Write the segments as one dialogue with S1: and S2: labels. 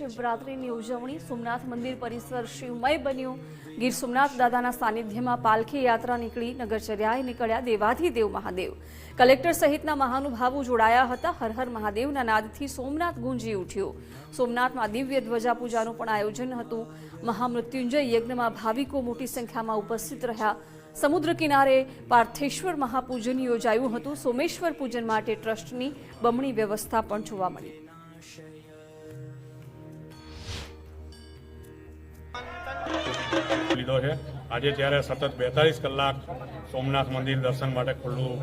S1: મહાશિવરાત્રિની ઉજવણી સોમનાથ મંદિર પરિસર શિવમય બન્યું. ગીર સોમનાથ દાદાના સાનિધ્યમાં પાલખી યાત્રા નીકળી, નગરચર્યાએ નીકળ્યા દેવાધિદેવ મહાદેવ. કલેક્ટર સહિતના મહાનુભાવો જોડાયા હતા. હર હર મહાદેવના નાદથી સોમનાથ ગુંજી ઉઠ્યો. સોમનાથમાં દિવ્ય ધ્વજા પૂજાનું પણ આયોજન હતું. મહામૃત્યુંજય યજ્ઞમાં ભાવિકો મોટી સંખ્યામાં ઉપસ્થિત રહ્યા. સમુદ્ર કિનારે પાર્થેશ્વર મહાપૂજન યોજાયું હતું. સોમેશ્વર પૂજન માટે ટ્રસ્ટની બમણી વ્યવસ્થા પણ જોવા મળી.
S2: લીધો છે. આજે ત્યારે સતત બેતાલીસ કલાક સોમનાથ મંદિર દર્શન માટે ખુલ્લું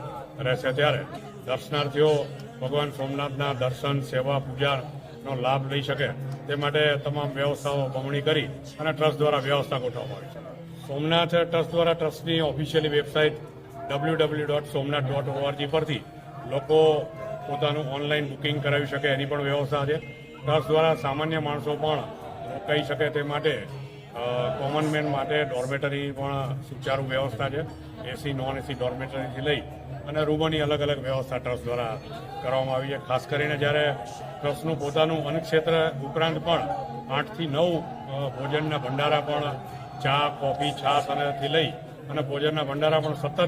S2: રહેશે ત્યારે દર્શનાર્થીઓ ભગવાન સોમનાથના દર્શન, સેવા, પૂજાનો લાભ લઈ શકે તે માટે તમામ વ્યવસ્થાઓ બમણી કરી અને ટ્રસ્ટ દ્વારા વ્યવસ્થા ગોઠવવામાં આવી છે. સોમનાથ ટ્રસ્ટ દ્વારા ટ્રસ્ટની officially website W W dot Somnath dot ORG પરથી લોકો પોતાનું ઓનલાઈન બુકિંગ કરાવી શકે એની પણ વ્યવસ્થા છે. ટ્રસ્ટ દ્વારા સામાન્ય માણસો પણ રોકાઈ શકે તે માટે કોમન મેન માટે ડોર્મેટરી પણ સુચારુ વ્યવસ્થા છે. એસી નોન એસી ડોર્મેટરીથી લઈ અને રૂમોની અલગ અલગ વ્યવસ્થા ટ્રસ્ટ દ્વારા કરવામાં આવી છે. ખાસ કરીને જ્યારે ટ્રસ્ટનું પોતાનું અન્નક્ષેત્ર ઉપરાંત પણ આઠથી નવ ભોજનના ભંડારા પણ ચા, કોફી, છાશ અનેથી લઈ અને ભોજનના ભંડારા પણ સતત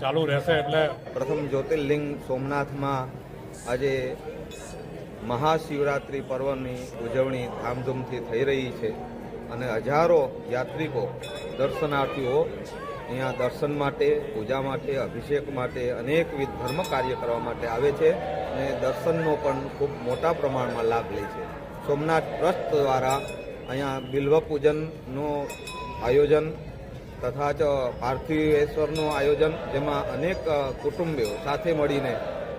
S2: ચાલુ રહેશે એટલે
S3: પ્રથમ જ્યોતિર્લિંગ સોમનાથમાં આજે મહાશિવરાત્રિ પર્વની ઉજવણી ધામધૂમથી થઈ રહી છે. અને હજારો યાત્રિકો, દર્શનાર્થીઓ અહીંયા દર્શન માટે, પૂજા માટે, અભિષેક માટે, અનેકવિધ ધર્મ કાર્ય કરવા માટે આવે છે અને દર્શનનો પણ ખૂબ મોટા પ્રમાણમાં લાભ લે છે. સોમનાથ ટ્રસ્ટ દ્વારા અહીંયા બિલ્વ પૂજનનું આયોજન તથા જ પાર્થિવેશ્વરનું આયોજન જેમાં અનેક કુટુંબીઓ સાથે મળીને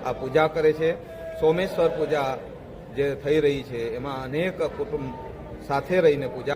S3: આ પૂજા કરે છે. સોમેશ્વર પૂજા જે થઈ રહી છે, એમાં અનેક કુટુંબ સાથે રહીને પૂજા